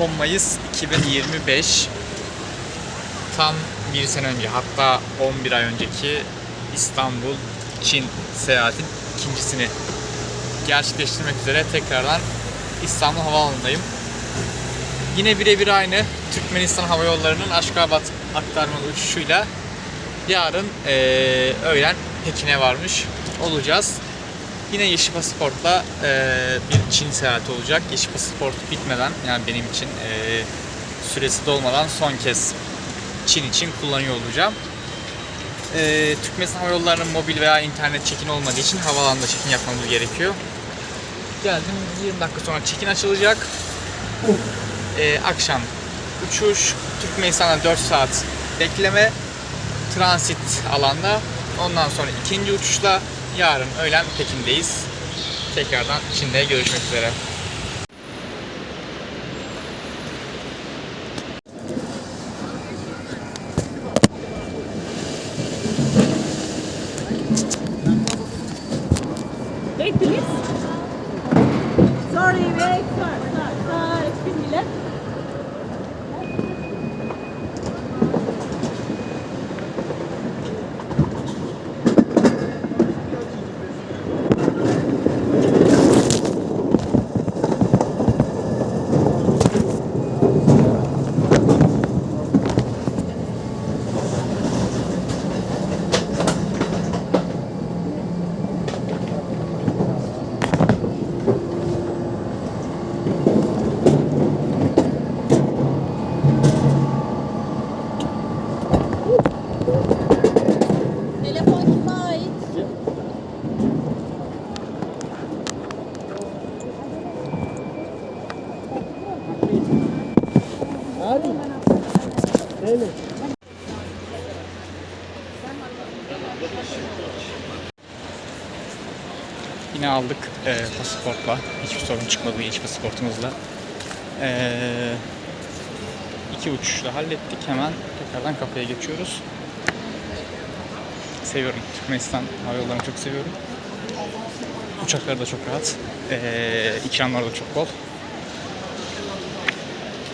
10 Mayıs 2025 tam bir sene önce hatta 11 ay önceki İstanbul Çin seyahatin ikincisini gerçekleştirmek üzere tekrardan İstanbul Havaalanı'ndayım. Yine birebir aynı Türkmenistan Hava Yolları'nın Aşkabat aktarmalı uçuşuyla yarın eee, öğlen Pekin'e varmış olacağız. Yine yeşil pasaportla eee, bir Çin seyahati olacak. Yeşil pasaport bitmeden yani benim için eee, süresi dolmadan son kez Çin için kullanıyor olacağım. Eee Türkmenistan Hava Yolları'nın mobil veya internet check-in olmadığı için havaalanında check-in yapmamız gerekiyor. Geldim 20 dakika sonra check-in açılacak. Eee, akşam uçuş, Türkmenistan'da 4 saat bekleme, transit alanda. Ondan sonra ikinci uçuşla yarın öğlen Pekin'deyiz. Tekrardan Çin'de görüşmek üzere. Wait, please. Yine aldık e, pasaportla. Hiçbir sorun çıkmadı iç pasaportumuzla. E, iki uçuşla hallettik. Hemen tekrardan kapıya geçiyoruz. Seviyorum. Türkmenistan hava yollarını çok seviyorum. Uçakları da çok rahat. E, ikramları da çok bol.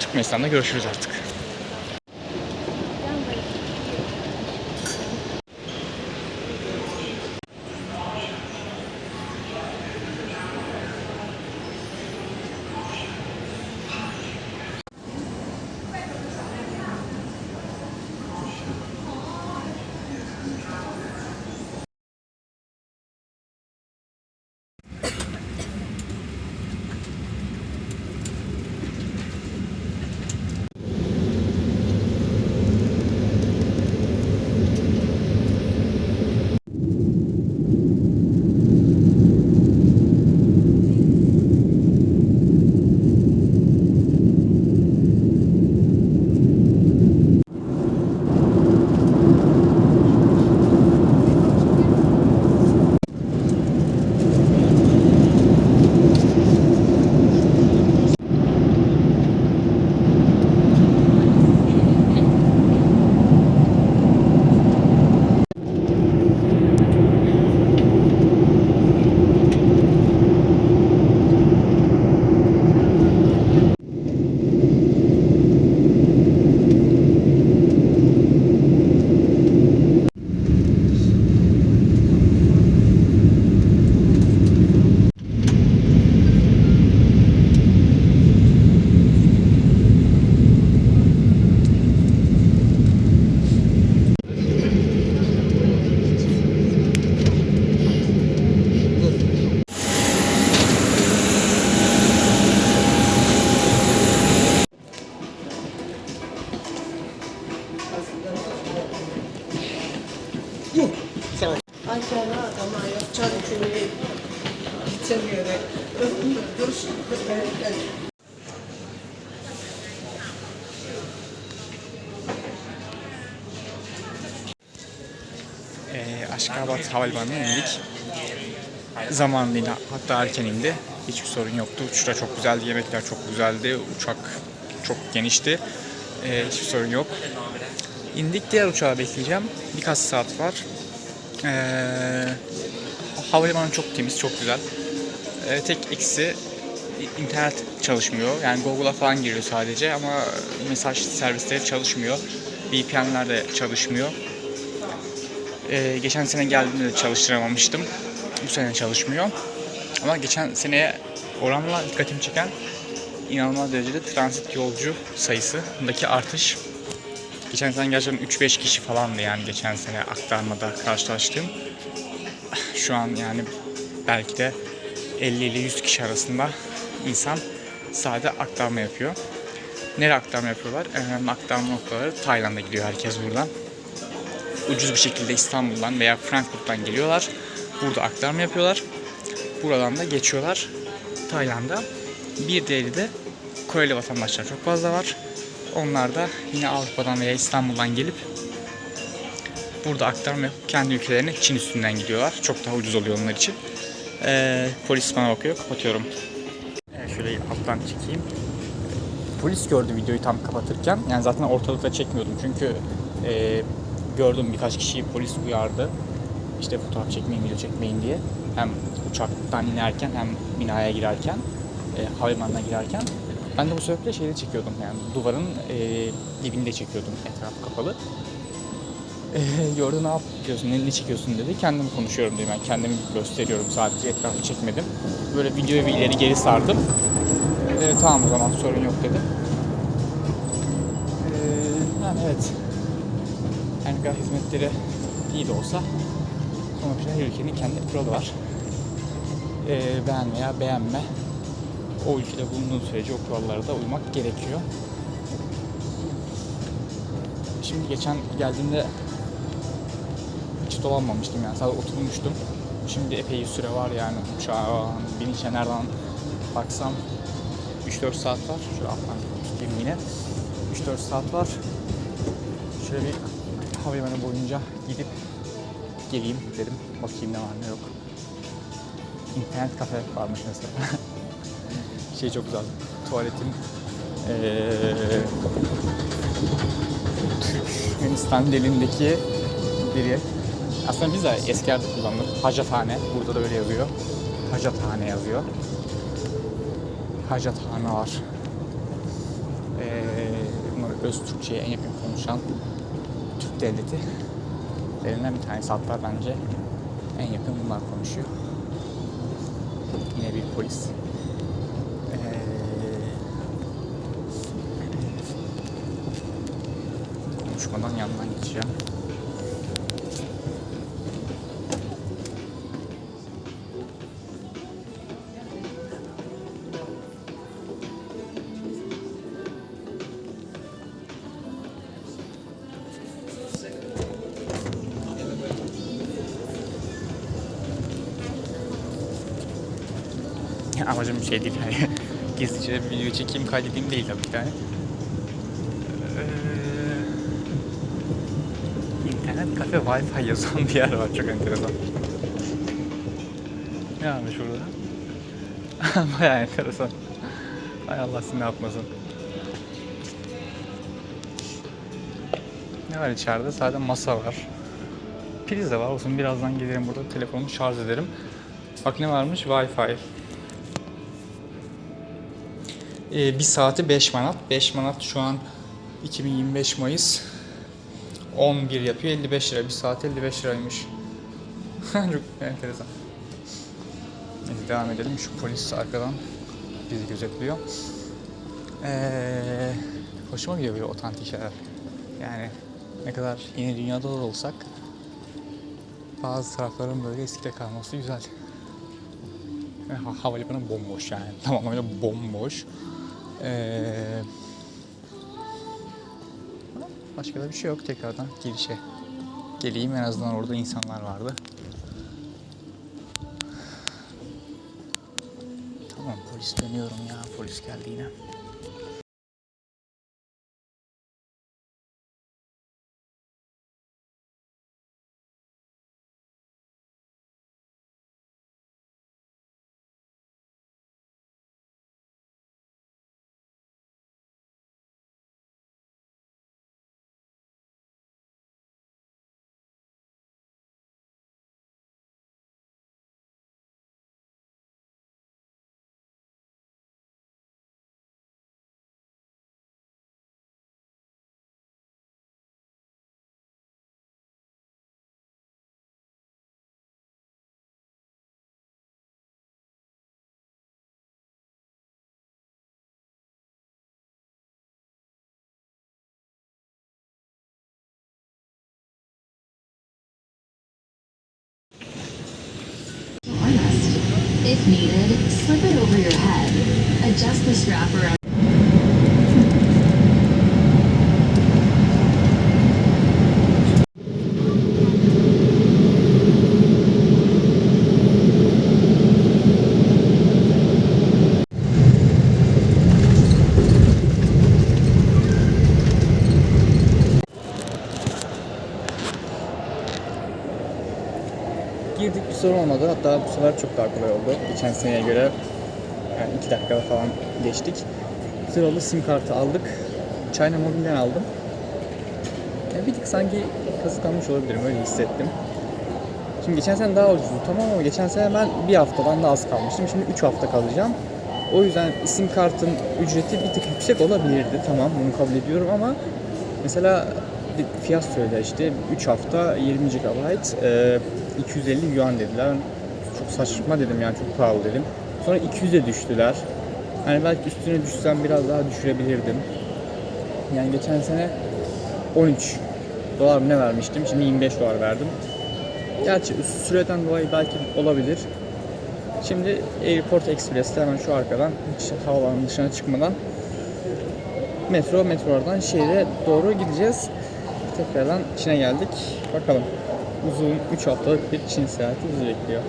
Türkmenistan'da görüşürüz artık. Aşkabat Havalimanı'na indik. Zamanlıyla hatta erken indi. Hiçbir sorun yoktu. Uçuşlar çok güzeldi, yemekler çok güzeldi. Uçak çok genişti. E, hiçbir sorun yok. İndik diğer uçağı bekleyeceğim. Birkaç saat var. E, havalimanı çok temiz, çok güzel. E, tek eksi internet çalışmıyor. Yani Google'a falan giriyor sadece ama mesaj servisleri çalışmıyor. VPN'ler de çalışmıyor. Ee, geçen sene geldiğimde de çalıştıramamıştım. Bu sene çalışmıyor. Ama geçen seneye oranla dikkatimi çeken inanılmaz derecede transit yolcu sayısındaki artış. Geçen sene gerçekten 3-5 kişi falandı yani geçen sene aktarmada karşılaştığım. Şu an yani belki de 50 ile 100 kişi arasında insan sade aktarma yapıyor. Nereye aktarma yapıyorlar? En önemli aktarma noktaları Tayland'a gidiyor herkes buradan. Ucuz bir şekilde İstanbul'dan veya Frankfurt'tan geliyorlar. Burada aktarma yapıyorlar. Buradan da geçiyorlar Tayland'a. Bir diğeri de Koreli vatandaşlar çok fazla var. Onlar da yine Avrupa'dan veya İstanbul'dan gelip burada aktarma yapıp kendi ülkelerine Çin üstünden gidiyorlar. Çok daha ucuz oluyor onlar için. Ee, polis bana bakıyor. Kapatıyorum. Ee, şöyle alttan çekeyim. Polis gördü videoyu tam kapatırken. Yani zaten ortalıkta çekmiyordum. Çünkü e, gördüm birkaç kişiyi polis uyardı. İşte fotoğraf çekmeyin, video çekmeyin diye. Hem uçaktan inerken hem binaya girerken, e, havalimanına girerken. Ben de bu sebeple şeyde çekiyordum yani duvarın e, dibinde çekiyordum etraf kapalı. E, gördü ne yapıyorsun, ne, çekiyorsun dedi. Kendim konuşuyorum dedim yani kendimi gösteriyorum sadece etrafı çekmedim. Böyle videoyu bir ileri geri sardım. E, tamam o zaman sorun yok dedi. E, yani evet. Kadar hizmetleri iyi de olsa sonuçta her ülkenin kendi kuralı var. E, beğen veya beğenme o ülkede bulunduğun sürece o kurallara da uymak gerekiyor. Şimdi geçen geldiğimde hiç dolanmamıştım yani sadece oturmuştum. Şimdi epey bir süre var yani uçağa binince nereden baksam 3-4 saat var. Şöyle tutayım yine. 3-4 saat var. Şöyle bir havalimanı boyunca gidip geleyim dedim. Bakayım ne var ne yok. İnternet kafe varmış mesela. şey çok güzel. Tuvaletin eee Türkmenistan dilindeki biri. Aslında biz de eski yerde kullandık. Hacathane. Burada da öyle yazıyor. Hacathane yazıyor. Hacathane var. Ee, bunlar öz Türkçe'ye en yakın konuşan Türk devleti. Lerinden bir tanesi hatta bence en yakın bunlar konuşuyor. Yine bir polis. Ee, konuşmadan yandan geçeceğim. Amacım bir şey değil yani. Gizlice bir video çekeyim kaydedeyim değil tabii ki yani. Ee, İnternet kafe Wi-Fi yazan bir yer var çok enteresan. Ne varmış burada? Bayağı enteresan. Hay Allah seni ne yapmasın. Ne var içeride? Sadece masa var. Priz de var olsun birazdan gelirim burada telefonumu şarj ederim. Bak ne varmış? Wi-Fi. Ee, bir saati 5 manat. 5 manat şu an 2025 Mayıs 11 yapıyor. 55 lira. Bir saat 55 liraymış. Çok enteresan. Neyse devam edelim. Şu polis arkadan bizi gözetliyor. Ee, hoşuma gidiyor böyle otantik şeyler. Yani ne kadar yeni dünyada da olsak bazı tarafların böyle eskide kalması güzel. Ha- Havalimanı bomboş yani. Tamamen bomboş. Ee, başka da bir şey yok tekrardan girişe. Geleyim en azından orada insanlar vardı. Tamam polis dönüyorum ya polis geldi yine. Needed, slip it over your head. Adjust the strap around. Sorun olmadı. Hatta bu sefer çok daha kolay oldu. Geçen seneye göre yani iki dakikada falan geçtik. Oldu. Sim kartı aldık. China Mobile'den aldım. Ya bir tık sanki kazıklanmış olabilirim. Öyle hissettim. Şimdi geçen sene daha ucuzdu tamam ama geçen sene ben bir haftadan da az kalmıştım. Şimdi 3 hafta kalacağım. O yüzden sim kartın ücreti bir tık yüksek olabilirdi. Tamam bunu kabul ediyorum ama mesela fiyat söylediler işte 3 hafta 20 GB 250 yuan dediler. Çok saçma dedim yani çok pahalı dedim. Sonra 200'e düştüler. Hani belki üstüne düşsem biraz daha düşürebilirdim. Yani geçen sene 13 dolar ne vermiştim. Şimdi 25 dolar verdim. Gerçi süreden dolayı belki olabilir. Şimdi Airport Express'te hemen şu arkadan hiç havaalanının dışına çıkmadan metro metrolardan şehre doğru gideceğiz. Tekrardan Çin'e geldik. Bakalım uzun 3 haftalık bir Çin seyahati bizi bekliyor.